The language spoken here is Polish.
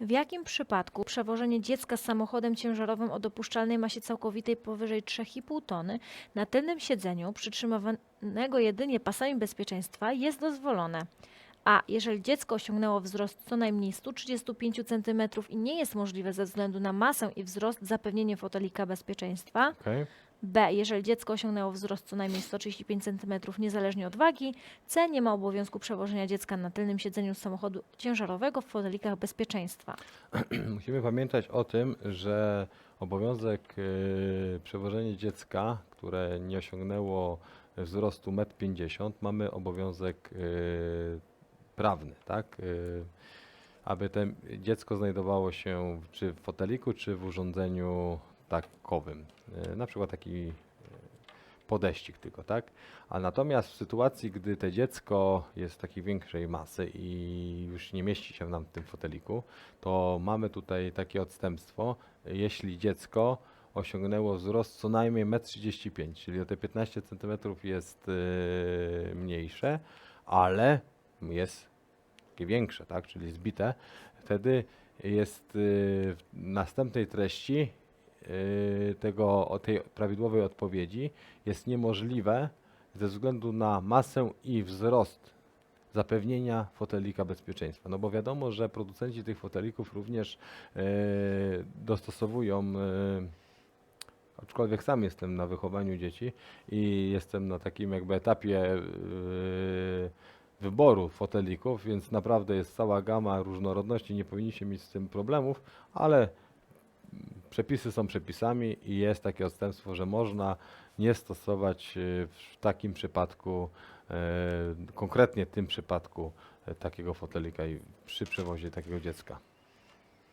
W jakim przypadku przewożenie dziecka samochodem ciężarowym o dopuszczalnej masie całkowitej powyżej 3,5 tony na tylnym siedzeniu przytrzymywanego jedynie pasami bezpieczeństwa jest dozwolone? A. Jeżeli dziecko osiągnęło wzrost co najmniej 135 cm i nie jest możliwe ze względu na masę i wzrost zapewnienie fotelika bezpieczeństwa. Okej. B. Jeżeli dziecko osiągnęło wzrost co najmniej 135 cm niezależnie od wagi. C. Nie ma obowiązku przewożenia dziecka na tylnym siedzeniu samochodu ciężarowego w fotelikach bezpieczeństwa. Musimy pamiętać o tym, że obowiązek y, przewożenia dziecka, które nie osiągnęło wzrostu 1,50 m, mamy obowiązek y, prawny, tak? Y, aby to dziecko znajdowało się czy w foteliku, czy w urządzeniu takowym. Y, na przykład taki y, podeścik tylko, tak? A natomiast w sytuacji, gdy to dziecko jest takiej większej masy i już nie mieści się nam w tym foteliku, to mamy tutaj takie odstępstwo, jeśli dziecko osiągnęło wzrost co najmniej 1,35 m, czyli o te 15 cm jest yy, mniejsze, ale jest takie większe, tak, czyli zbite, wtedy jest w następnej treści tego, o tej prawidłowej odpowiedzi jest niemożliwe ze względu na masę i wzrost zapewnienia fotelika bezpieczeństwa. No bo wiadomo, że producenci tych fotelików również e, dostosowują, e, aczkolwiek sam jestem na wychowaniu dzieci i jestem na takim jakby etapie wyboru fotelików, więc naprawdę jest cała gama różnorodności, nie powinniście mieć z tym problemów, ale przepisy są przepisami i jest takie odstępstwo, że można nie stosować e, w takim przypadku, e, konkretnie w tym przypadku e, takiego fotelika i przy przewozie takiego dziecka.